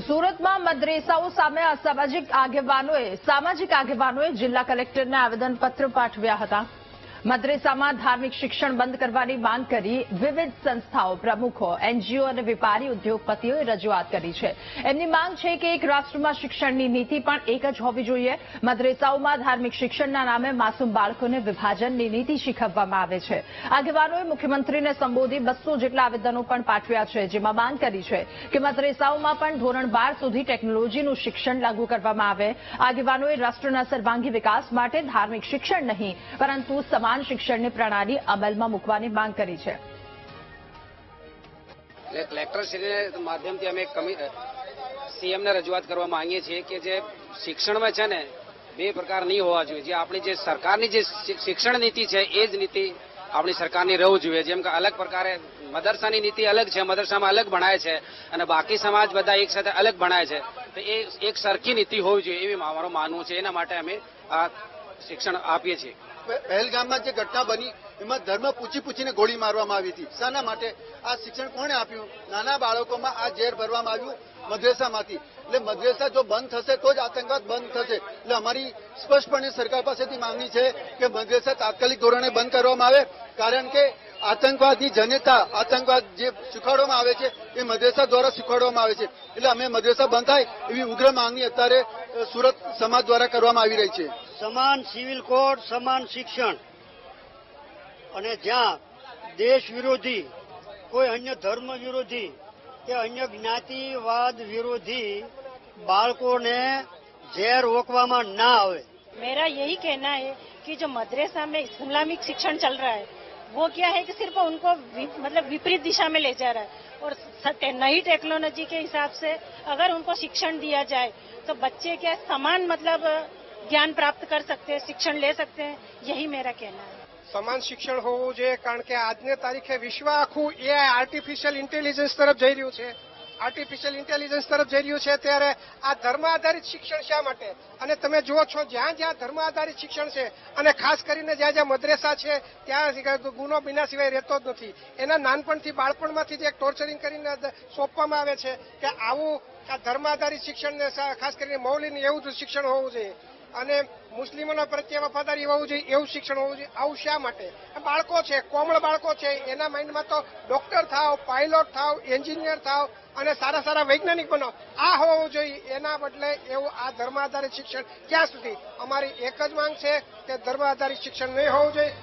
સુરતમાં મદ્રેસાઓ સામે અસામાજિક આગેવાનોએ સામાજિક આગેવાનોએ જિલ્લા કલેક્ટરને આવેદનપત્ર પાઠવ્યા હતા. મદ્રેસામાં ધાર્મિક શિક્ષણ બંધ કરવાની માંગ કરી વિવિધ સંસ્થાઓ, પ્રમુખો, એનજીઓ અને વેપારી ઉદ્યોગપતિઓએ રજૂઆત કરી છે. એમની માંગ છે કે એક રાષ્ટ્રમાં શિક્ષણની નીતિ પણ એક જ હોવી જોઈએ. મદ્રેસાઓમાં ધાર્મિક શિક્ષણના નામે માસૂમ બાળકોને વિભાજનની નીતિ શીખવવામાં આવે છે. આગેવાનોએ મુખ્યમંત્રીને સંબોધી બસો જેટલા આવેદનો પણ પાઠવ્યા છે, જેમાં માંગ કરી છે કે મદ્રેસાઓમાં પણ ધોરણ બાર સુધી ટેકનોલોજીનું શિક્ષણ લાગુ કરવામાં આવે. આગેવાનોએ રાષ્ટ્રના સર્વાંગી વિકાસ માટે ધાર્મિક શિક્ષણ નહીં, પરંતુ સમાન શિક્ષણની પ્રણાલી અમલમાં મૂકવાની માંગ કરી છે. માધ્યમથી અમે સીએમને રજૂઆત કરવા માંગીએ છીએ કે જે શિક્ષણમાં છે ને બે પ્રકાર નહીં હોવા જોઈએ. જે આપણી જે સરકારની જે શિક્ષણ નીતિ છે એ જ નીતિ આપણી સરકારની રહેવું જોઈએ. જેમ કે અલગ પ્રકારે મદરસાની નીતિ અલગ છે, મદરસામાં અલગ ભણાય છે અને બાકી સમાજ બધા એક સાથે અલગ ભણાય છે. તો એ એક સરખી નીતિ હોવી જોઈએ એવી મારું માનવું છે. એના માટે અમે આ શિક્ષણ આપીએ છીએ. પહેલગામમાં જે ઘટના બની, એમાં ધર્મ પૂછી પૂછીને ગોળી મારવામાં આવી હતી. શાના માટે આ શિક્ષણ કોણે આપ્યું? નાના બાળકોમાં આ ઝેર ભરવામાં આવ્યું મદ્રેસામાંથી. એટલે મદ્રેસા જો બંધ થશે, તો જ આતંકવાદ બંધ થશે. એટલે અમારી સ્પષ્ટપણે સરકાર પાસેથી માંગણી છે કે મદ્રેસા તાત્કાલિક ધોરણે બંધ કરવામાં આવે. કારણ કે આતંકવાદની જનતા, આતંકવાદ જે શીખવાડવામાં આવે છે, એ મદ્રેસા દ્વારા શીખવાડવામાં આવે છે. એટલે અમે મદ્રેસા બંધ થાય એવી ઉગ્ર માંગણી અત્યારે સુરત સમાજ દ્વારા કરવામાં આવી રહી છે. સમાન સિવિલ કોડ સમાન શિક્ષણ અને જ્યાં દેશ વિરોધી કોઈ અન્ય ધર્મ વિરોધી કે અન્ય જ્ઞાતિવાદ વિરોધી બાળકોને ઝેર રોકવામાં ના આવે मेरा यही कहना है कि जो मदरसा में इस्लामिक शिक्षण चल रहा है वो क्या है कि सिर्फ उनको वि- मतलब विपरीत दिशा में ले जा रहा है और सत्य नई टेक्नोलॉजी के हिसाब से अगर उनको शिक्षण दिया जाए तो बच्चे क्या समान मतलब ज्ञान प्राप्त कर सकते हैं शिक्षण ले सकते हैं यही मेरा कहना है સમાન શિક્ષણ હોવું જોઈએ કારણ કે આજની તારીખે વિશ્વ આખું એઆઈ આર્ટિફિશિયલ ઇન્ટેલિજન્સ તરફ જઈ રહ્યું છે આર્ટિફિશિયલ ઇન્ટેલિજન્સ તરફ જઈ રહ્યું છે ત્યારે આ ધર્મ આધારિત શિક્ષણ શા માટે અને તમે જુઓ છો જ્યાં જ્યાં ધર્મ આધારિત શિક્ષણ છે અને ખાસ કરીને જ્યાં જ્યાં મદ્રેસા છે ત્યાં ગુનો બીના સિવાય રહેતો જ નથી એના નાનપણથી બાળપણમાંથી જે એક ટોર્ચરિંગ કરીને દ- સોંપવામાં આવે છે કે આવું આ ધર્મ આધારિત શિક્ષણને સા- ખાસ કરીને મૌલિક એવું જ શિક્ષણ હોવું જોઈએ અને મુસ્લિમોના પ્રત્યે વફાદારી હોવું જોઈએ, એવું શિક્ષણ હોવું જોઈએ. આવું શા માટે? બાળકો છે, કોમળ બાળકો છે, એના માઇન્ડમાં તો ડોક્ટર થાવ, પાયલોટ થાવ, એન્જિનિયર થાવ અને સારા સારા વૈજ્ઞાનિક બનો. આ હોવું જોઈએ, એના બદલે એવું આ ધર્મ આધારિત શિક્ષણ ક્યાં સુધી? અમારી એક જ માંગ છે કે ધર્મ આધારિત શિક્ષણ નહીં હોવું જોઈએ.